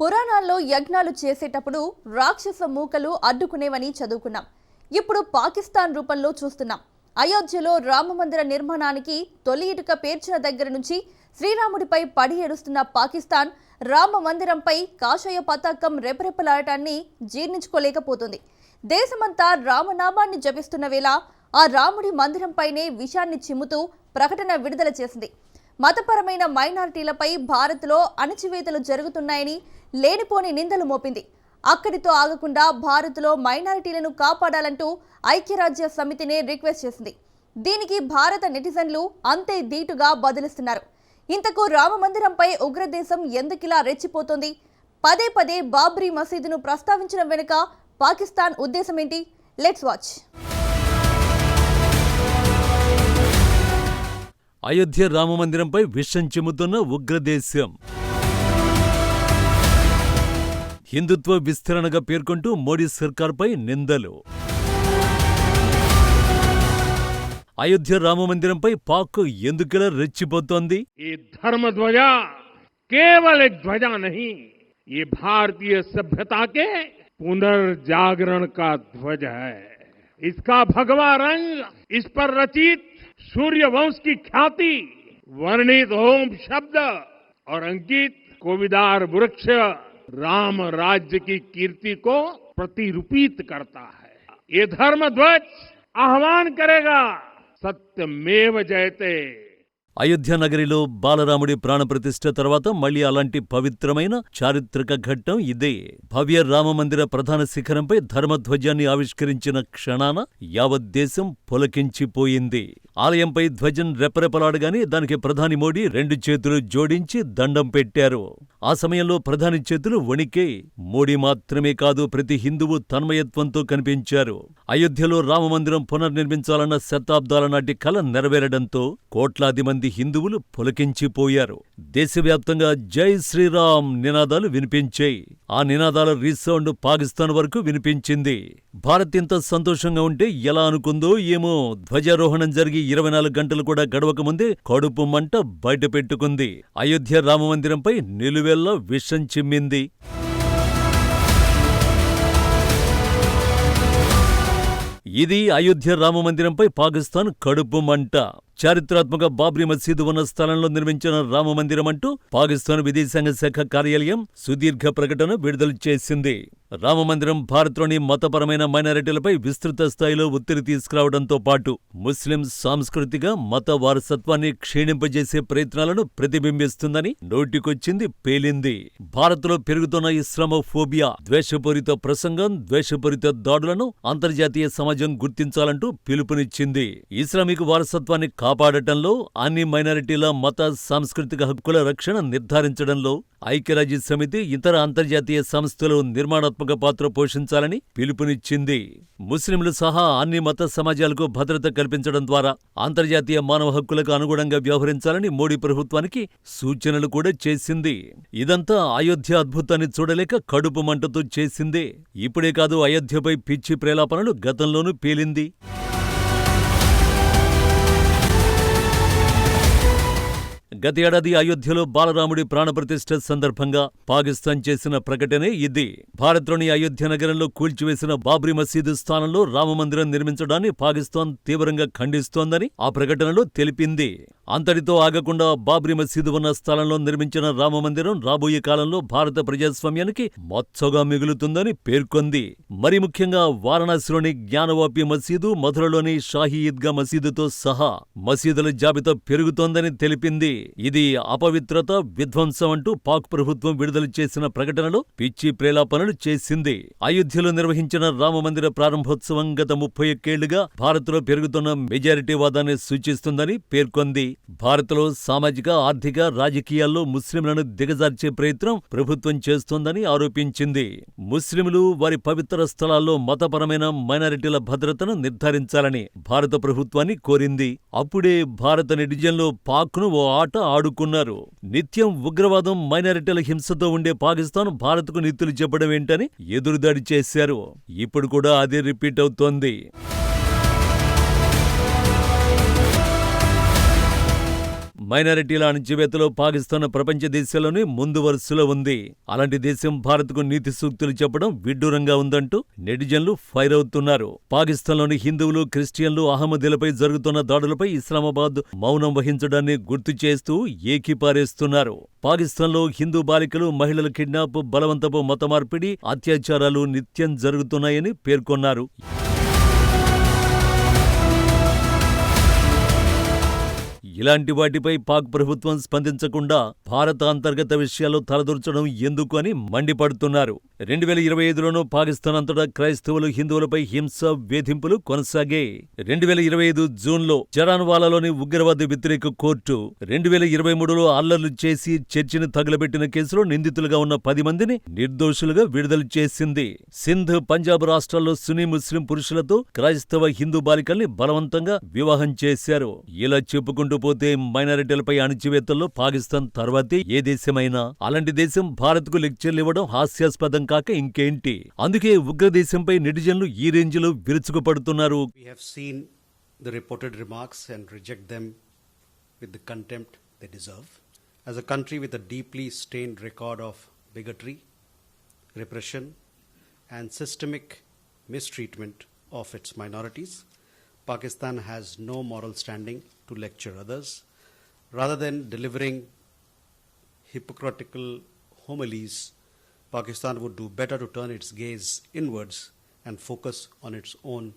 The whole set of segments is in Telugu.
పురాణాల్లో యజ్ఞాలు చేసేటప్పుడు రాక్షస మూకలు అడ్డుకునేవని చదువుకున్నాం. ఇప్పుడు పాకిస్తాన్ రూపంలో చూస్తున్నాం. అయోధ్యలో రామమందిర నిర్మాణానికి తొలి ఇటుక పేర్చిన దగ్గర నుంచి శ్రీరాముడిపై పడి ఏడుస్తున్న పాకిస్తాన్ రామ మందిరంపై కాషాయ పతాకం రెపరెపలాడటాన్ని జీర్ణించుకోలేకపోతుంది. దేశమంతా రామనామాన్ని జపిస్తున్న వేళ ఆ రాముడి మందిరంపైనే విషాన్ని చిమ్ముతూ ప్రకటన విడుదల చేసింది. మతపరమైన మైనారిటీలపై భారత్లో అణచివేతలు జరుగుతున్నాయని లేనిపోని నిందలు మోపింది. అక్కడితో ఆగకుండా భారత్లో మైనారిటీలను కాపాడాలంటూ ఐక్యరాజ్య సమితినే రిక్వెస్ట్ చేసింది. దీనికి భారత నెటిజన్లు అంతే ధీటుగా బదులిస్తున్నారు. ఇంతకు రామ మందిరంపై ఉగ్రదేశం ఎందుకిలా రెచ్చిపోతుంది? పదే పదే బాబ్రీ మసీదును ప్రస్తావించడం వెనుక పాకిస్తాన్ ఉద్దేశం ఏంటి లెట్స్ వాచ్ అయోధ్య రామమందిరంపై విషం చిమ్ముతున్న ఉగ్రదేశం హిందుత్వ విస్తరణగా పేర్కొంటూ మోడీ సర్కార్పై నిందలు అయోధ్య రామమందిరంపై పాక్ ఎందుకిలా రెచ్చిపోతోంది ये धर्म ध्वजा केवल एक ध्वजा नहीं ये भारतीय सभ्यता के पुनर्जागरण का ध्वज है इसका भगवा रंग इस पर रचित सूर्य वंश की ख्याति, वर्णित होम शब्द और अंकित कोविदार वृक्ष राम राज्य की कीर्ति को प्रतिरूपित करता है। ये धर्म ध्वज आह्वान करेगा, सत्यमेव जयते। అయోధ్య నగరిలో బాలరాముడి ప్రాణప్రతిష్ఠ తర్వాత మళ్ళీ అలాంటి పవిత్రమైన చారిత్రక ఘట్టం ఇదే. భవ్య రామమందిర ప్రధాన శిఖరంపై ధర్మధ్వజాన్ని ఆవిష్కరించిన క్షణాన యావత్ దేశం పులకించిపోయింది. ఆలయంపై ధ్వజం రెపరెపలాడగానే దానికి ప్రధాని మోడీ రెండు చేతులు జోడించి దండం పెట్టారు. ఆ సమయంలో ప్రధాని చేతులు వణికే మోడీ మాత్రమే కాదు ప్రతి హిందువు తన్మయత్వంతో కనిపించారు. అయోధ్యలో రామమందిరం పునర్నిర్మించాలన్న శతాబ్దాల నాటి కల నెరవేరడంతో కోట్లాది మంది హిందువులు పులకించిపోయారు. దేశవ్యాప్తంగా జై శ్రీరామ్ నినాదాలు వినిపించాయి. ఆ నినాదాల రీసౌండ్ పాకిస్తాన్ వరకు వినిపించింది. భారత్ ఇంత సంతోషంగా ఉంటే ఎలా అనుకుందో ఏమో. ధ్వజారోహణం జరిగి ఇరవై నాలుగు గంటలు కూడా గడవక ముందే కడుపు మంట బయటపెట్టుకుంది అయోధ్య రామమందిరంపై నిలువెల్లా విషం చిమ్మింది. ఇది అయోధ్య రామమందిరంపై పాకిస్తాన్ కడుపు మంట. చారిత్రాత్మక బాబ్రీ మసీదు ఉన్న స్థలంలో నిర్మించిన రామమందిరం అంటూ పాకిస్తాన్ విదేశాంగ శాఖ కార్యాలయం సుదీర్ఘ ప్రకటన విడుదల చేసింది. రామమందిరం భారత్లోని మతపరమైన మైనారిటీలపై విస్తృత స్థాయిలో ఒత్తిడి తీసుకురావడంతో పాటు ముస్లిం సాంస్కృతిక మత వారసత్వాన్ని క్షీణింపజేసే ప్రయత్నాలను ప్రతిబింబిస్తుందని నోటికొచ్చింది పేలింది. భారత్లో పెరుగుతున్న ఇస్లామోఫోబియా ద్వేషపూరిత ప్రసంగం ద్వేషపూరిత దాడులను అంతర్జాతీయ సమాజం గుర్తించాలంటూ పిలుపునిచ్చింది. ఇస్లామిక్ వారసత్వాన్ని కాపాడటంలో అన్ని మైనారిటీల మత సాంస్కృతిక హక్కుల రక్షణ నిర్ధారించడంలో ఐక్యరాజ్య సమితి ఇతర అంతర్జాతీయ సంస్థలు నిర్మాణాత్మక పాత్ర పోషించాలని పిలుపునిచ్చింది. ముస్లింలు సహా అన్ని మత సమాజాలకు భద్రత కల్పించడం ద్వారా అంతర్జాతీయ మానవ హక్కులకు అనుగుణంగా వ్యవహరించాలని మోడీ ప్రభుత్వానికి సూచనలు కూడా చేసింది. ఇదంతా అయోధ్య అద్భుతాన్ని చూడలేక కడుపు మంటతో చేసిందే. ఇప్పుడే కాదు అయోధ్యపై పిచ్చి ప్రేలాపనలు గతంలోనూ పేలింది. గత ఏడాది అయోధ్యలో బాలరాముడి ప్రాణప్రతిష్ఠ సందర్భంగా పాకిస్తాన్ చేసిన ప్రకటనే ఇది. భారత్లోని అయోధ్య నగరంలో కూల్చివేసిన బాబ్రీ మసీదు స్థానంలో రామమందిరం నిర్మించడాన్ని పాకిస్తాన్ తీవ్రంగా ఖండిస్తోందని ఆ ప్రకటనలో తెలిపింది. అంతటితో ఆగకుండా బాబ్రీ మసీదు ఉన్న స్థలంలో నిర్మించిన రామమందిరం రాబోయే కాలంలో భారత ప్రజాస్వామ్యానికి మచ్చగా మిగులుతుందని పేర్కొంది. మరి ముఖ్యంగా వారణాసిలోని జ్ఞానవాపి మసీదు మధురలోని షాహీ ఈద్గా మసీదుతో సహా మసీదుల జాబితా పెరుగుతోందని తెలిపింది. ఇది అపవిత్రత విధ్వంసం అంటూ పాక్ ప్రభుత్వం విడుదల చేసిన ప్రకటనలో పిచ్చి ప్రేలాపనలు చేసింది. అయోధ్యలో నిర్వహించిన రామమందిర ప్రారంభోత్సవం గత ముప్పై ఒక్కేళ్ళుగా భారత్లో పెరుగుతున్న మెజారిటీ వాదాన్ని సూచిస్తుందని పేర్కొంది. భారత్లో సామాజిక ఆర్థిక రాజకీయాల్లో ముస్లింలను దిగజార్చే ప్రయత్నం ప్రభుత్వం చేస్తోందని ఆరోపించింది. ముస్లింలు వారి పవిత్ర స్థలాల్లో మతపరమైన మైనారిటీల భద్రతను నిర్ధారించాలని భారత ప్రభుత్వాన్ని కోరింది. అప్పుడే భారత నెటిజన్లో పాక్ను ఓ ఆట ఆడుకున్నారు. నిత్యం ఉగ్రవాదం మైనారిటీల హింసతో ఉండే పాకిస్తాన్ భారత్కు నిత్తులు చెప్పడం ఏంటని ఎదురుదాడి చేశారు. ఇప్పుడు కూడా అదే రిపీట్ అవుతోంది. మైనారిటీల అణచివేతలో పాకిస్తాన్ ప్రపంచ దేశాల్లోనే ముందు వరుసలో ఉంది. అలాంటి దేశం భారత్కు నీతి సూక్తులు చెప్పడం విడ్డూరంగా ఉందంటూ నెటిజన్లు ఫైర్ అవుతున్నారు. పాకిస్తాన్లోని హిందువులు క్రిస్టియన్లు అహ్మదీలపై జరుగుతున్న దాడులపై ఇస్లామాబాద్ మౌనం వహించడాన్ని గుర్తు చేస్తూ ఏకిపారేస్తున్నారు. పాకిస్తాన్లో హిందూ బాలికలు మహిళల కిడ్నాప్ బలవంతపు మతమార్పిడి అత్యాచారాలు నిత్యం జరుగుతున్నాయని పేర్కొన్నారు. ఇలాంటి వాటిపై పాక్ ప్రభుత్వం స్పందించకుండా భారత అంతర్గత విషయాల్లో తలదూర్చడం ఎందుకు అని మండిపడుతున్నారు. రెండు వేల ఇరవై ఐదులోనూ పాకిస్తాన్ అంతటా క్రైస్తవులు హిందువులపై హింస వేధింపులు కొనసాగాయి రెండు వేల ఇరవై ఐదు జూన్లో జరాన్వాలాలోని ఉగ్రవాద వ్యతిరేక కోర్టు రెండు వేల ఇరవై మూడులో అల్లర్లు చేసి చర్చిని తగులబెట్టిన కేసులో నిందితులుగా ఉన్న పది మందిని నిర్దోషులుగా విడుదల చేసింది. సింధ్ పంజాబ్ రాష్ట్రాల్లో సునీ ముస్లిం పురుషులతో క్రైస్తవ హిందూ బాలికల్ని బలవంతంగా వివాహం చేశారు. ఇలా చెప్పుకుంటూ లేకపోతే మైనారిటీలపై అణిచివేతల్లో పాకిస్తాన్ తర్వాతే ఏ దేశమైనా అలాంటి దేశం భారత్కు లెక్చర్లు ఇవ్వడం హాస్యాస్పదం కాక ఇంకేంటి అందుకే ఉగ్ర దేశంపై నెటిజన్లు ఈ రేంజ్లో విరుచుకుపడుతున్నారు the reported remarks and reject them with the contempt they deserve. As a country with a deeply stained record of bigotry, repression, and systemic mistreatment of its minorities, Pakistan has no moral standing to lecture others. Rather than delivering hypocritical homilies, Pakistan would do better to turn its gaze inwards and focus on its own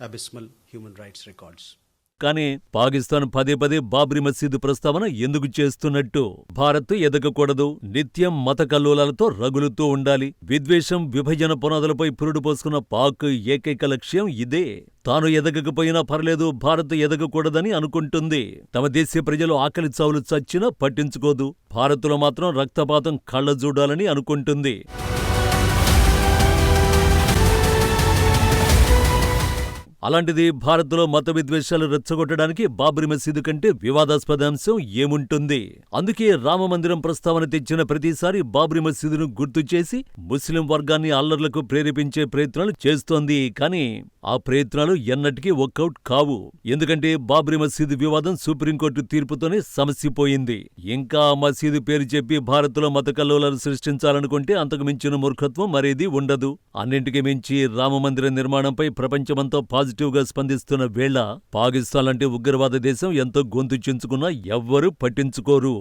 abysmal human rights records. కానీ పాకిస్తాన్ పదే పదే బాబ్రీ మసీదు ప్రస్తావన ఎందుకు చేస్తున్నట్టు? భారత్ ఎదగకూడదు నిత్యం మత కల్లోలాలతో రగులుతూ ఉండాలి. విద్వేషం విభజన పునాదులపై పురుడు పోసుకున్న పాక్ ఏకైక లక్ష్యం ఇదే. తాను ఎదగకపోయినా పర్లేదు భారత్ ఎదగకూడదని అనుకుంటుంది. తమ దేశ ప్రజలు ఆకలి చావులు చచ్చినా పట్టించుకోదు. భారత్లో మాత్రం రక్తపాతం కళ్ళ చూడాలని అనుకుంటుంది. అలాంటిది భారత్లో మత విద్వేషాలు రెచ్చగొట్టడానికి బాబ్రీ మసీదు కంటే వివాదాస్పద అంశం ఏముంటుంది? అందుకే రామమందిరం ప్రస్తావన తెచ్చిన ప్రతిసారి బాబ్రీ మసీదును గుర్తు చేసి ముస్లిం వర్గాన్ని అల్లర్లకు ప్రేరేపించే ప్రయత్నాలు చేస్తోంది. కానీ ఆ ప్రయత్నాలు ఎన్నటికీ వర్కౌట్ కావు. ఎందుకంటే బాబ్రీ మసీదు వివాదం సుప్రీంకోర్టు తీర్పుతోనే సమస్యపోయింది ఇంకా ఆ మసీదు పేరు చెప్పి భారత్లో మత కల్లోలాలు సృష్టించాలనుకుంటే అంతకు మించిన మూర్ఖత్వం మరేది ఉండదు. అన్నింటికి మించి రామమందిర నిర్మాణంపై ప్రపంచమంతా పాజిటివ్గా స్పందిస్తున్న వేళ పాకిస్తాన్ లాంటి ఉగ్రవాద దేశం ఎంతో గొంతు చించుకున్నా ఎవ్వరూ పట్టించుకోరు.